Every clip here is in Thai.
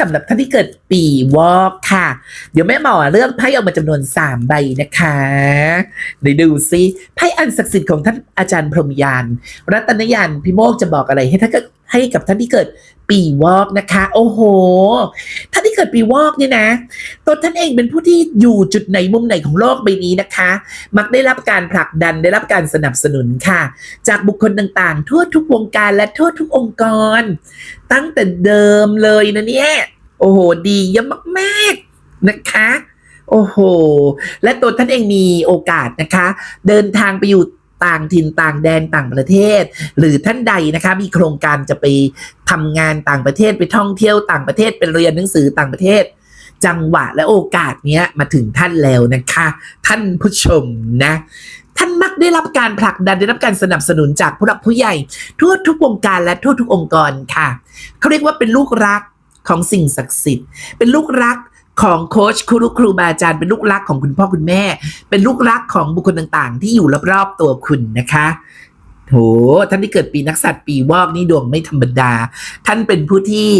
สำหรับท่านที่เกิดปีวอกค่ะ เดี๋ยวแม่หมอเลือกไพ่ออกมาจำนวน3ใบนะคะเดี๋ยวดูซิไพ่อันศักดิ์สิทธิ์ของท่านอาจารย์พรหมยาน รัตนยานพิโมกจะบอกอะไรให้ท่านก็ให้กับท่านที่เกิดปีวอกนะคะ โอ้โหท่าน เกิดปีวอกเนี่ยนะตัวท่านเองเป็นผู้ที่อยู่จุดไหนมุมไหนของโลกใบนี้นะคะ มักได้รับการผลักดันได้รับการสนับสนุนค่ะ จากบุคคลต่างๆ ทั่วทุกวงการและทั่วทุกองค์กร ตั้งแต่เดิมเลยนะเนี่ยโอ้โหดีเยอะมากๆนะคะโอ้โห และตัวท่านเองมีโอกาสนะคะ เดินทางไปอยู่ ต่างถิ่นต่างแดนต่างประเทศ หรือท่านใดนะคะมีโครงการจะไปทำงานต่างประเทศไปท่องเที่ยวต่างประเทศไปเรียนหนังสือต่างประเทศ จังหวะและโอกาสเนี้ยมาถึงท่านแล้วนะคะ ท่านผู้ชมนะท่านมักได้รับการผลักดันได้รับการสนับสนุนจากผู้หลักผู้ใหญ่ ทั่วทุกวงการและทั่วทุกองค์กรค่ะเขาเรียกว่าเป็นลูกรักของสิ่งศักดิ์สิทธิ์ เป็นลูกรัก ของโค้ชครูครูบาอาจารย์เป็นลูกรักของคุณพ่อคุณแม่ เป็นลูกรักของบุคคลต่างๆ ที่อยู่รอบๆตัวคุณนะคะโหท่านที่เกิดปีนักษัตริย์ปีวอกนี่ดวงไม่ธรรมดา ท่านเป็นผู้ที่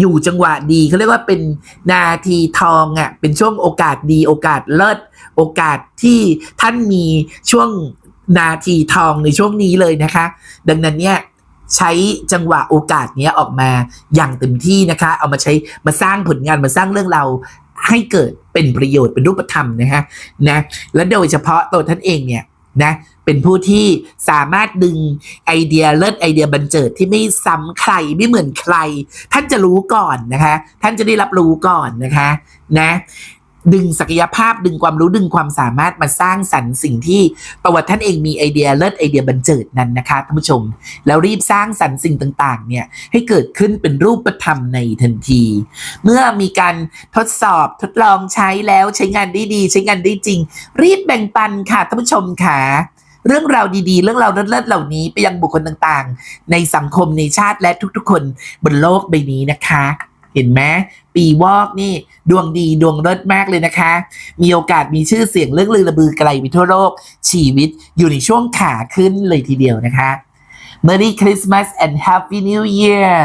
อยู่จังหวะดีเขาเรียกว่าเป็นนาทีทองอะ่ะเป็นช่วงโอกาสดีโอกาสเลิศโอกาสที่ท่านมีช่วงนาทีทองในช่วงนี้เลยนะคะ ดังนั้นเนี่ย ใช้จังหวะโอกาสเนี้ยออกมาอย่างเต็มที่นะคะ เอามาใช้มาสร้างผลงานมาสร้างเรื่องเราให้เกิดเป็นประโยชน์เป็นรูปธรรมนะคะนะและโดยเฉพาะตัวท่านเองเนี่ยนะเป็นผู้ที่สามารถดึงไอเดียเลิศไอเดียบันเจิดที่ไม่ซ้ำใครไม่เหมือนใคร ท่านจะรู้ก่อนนะคะ ท่านจะได้รับรู้ก่อนนะคะ นะ ดึงศักยภาพดึงความรู้ดึงความสามารถมาสร้างสรรค์สิ่งที่ตัวท่านเองมีไอเดียเลิศไอเดียบันเจิดนั้นนะคะท่านผู้ชม แล้วรีบสร้างสรรค์สิ่งต่างๆเนี่ยให้เกิดขึ้นเป็นรูปธรรมในทันที เมื่อมีการทดสอบทดลองใช้แล้วใช้งานได้ดี ใช้งานได้จริง รีบแบ่งปันค่ะท่านผู้ชมค่ะเรื่องราวดีๆ เรื่องราวเลิศๆเหล่านี้ไปยังบุคคลต่างๆ ในสังคมในชาติและทุกๆ คนบนโลกใบนี้นะคะ เห็นไหมปีวอกนี่ดวงดีดวงเลิศมากเลยนะคะ มีโอกาสมีชื่อเสียงเรื่องลือระบือไกลไปทั่วโลก ชีวิตอยู่ในช่วงขาขึ้นเลยทีเดียวนะคะ Merry Christmas and Happy New Year